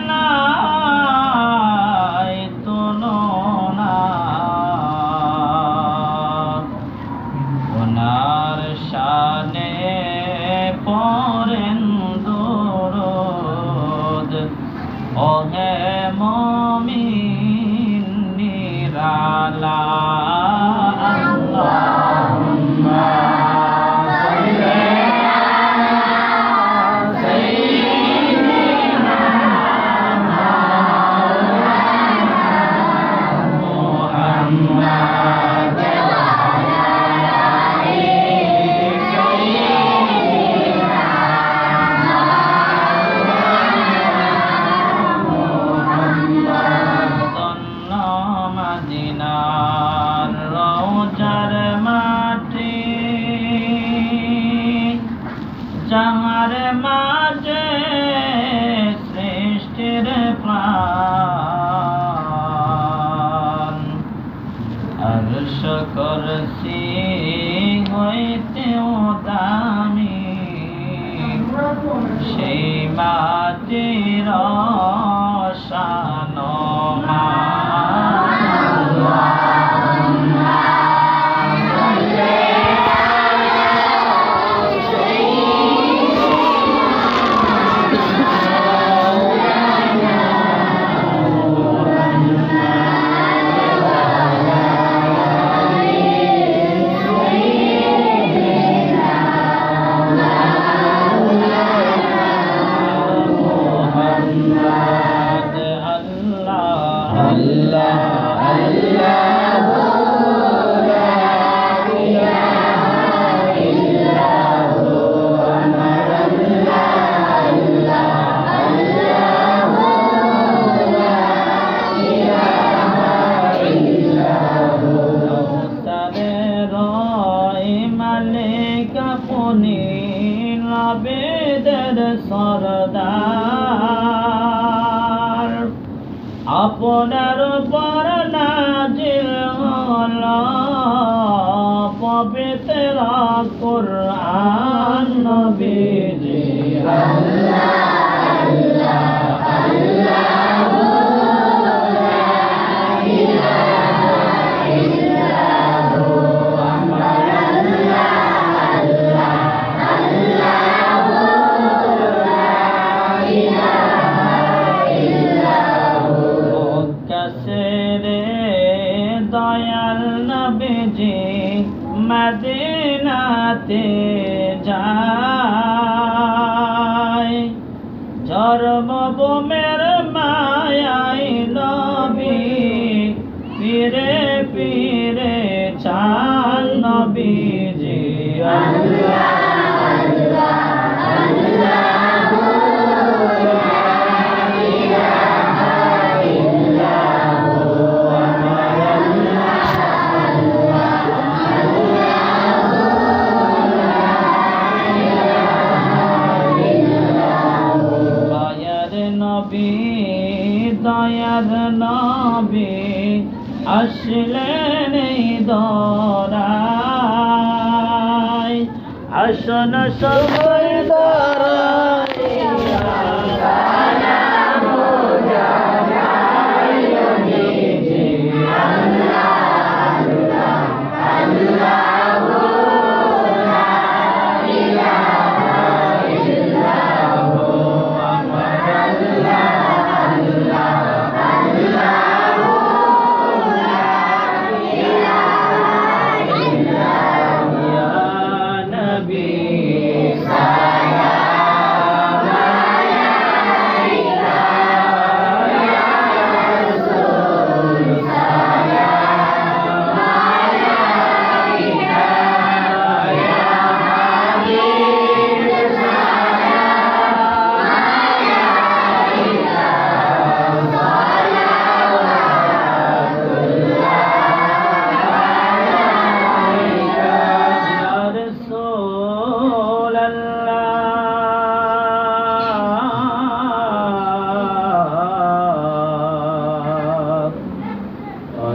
না যাহার মাঝে সৃষ্টির প্রাণ। আরশ করসি হইতেও দামি সেই মাটির শান সরদার আপনার পর না হল পবিত্র কোরআন নবীজি মদিনাতে যায়। জন্মভূমের দয়ার নবে আসলেন দরায়। আসন সবাই নবী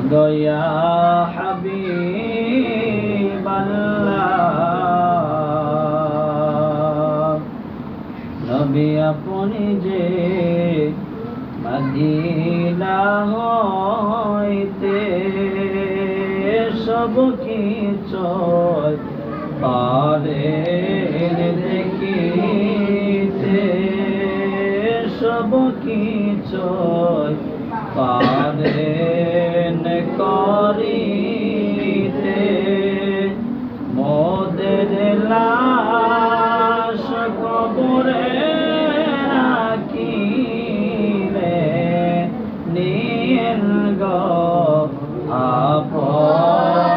গয়া হাবি আপনি যে মদিনা হইতে সব কিছু পারে দেখিতে সব কিছু পারে করিতে মোদের লাশ কবরে রাখিলে নীল গ আপন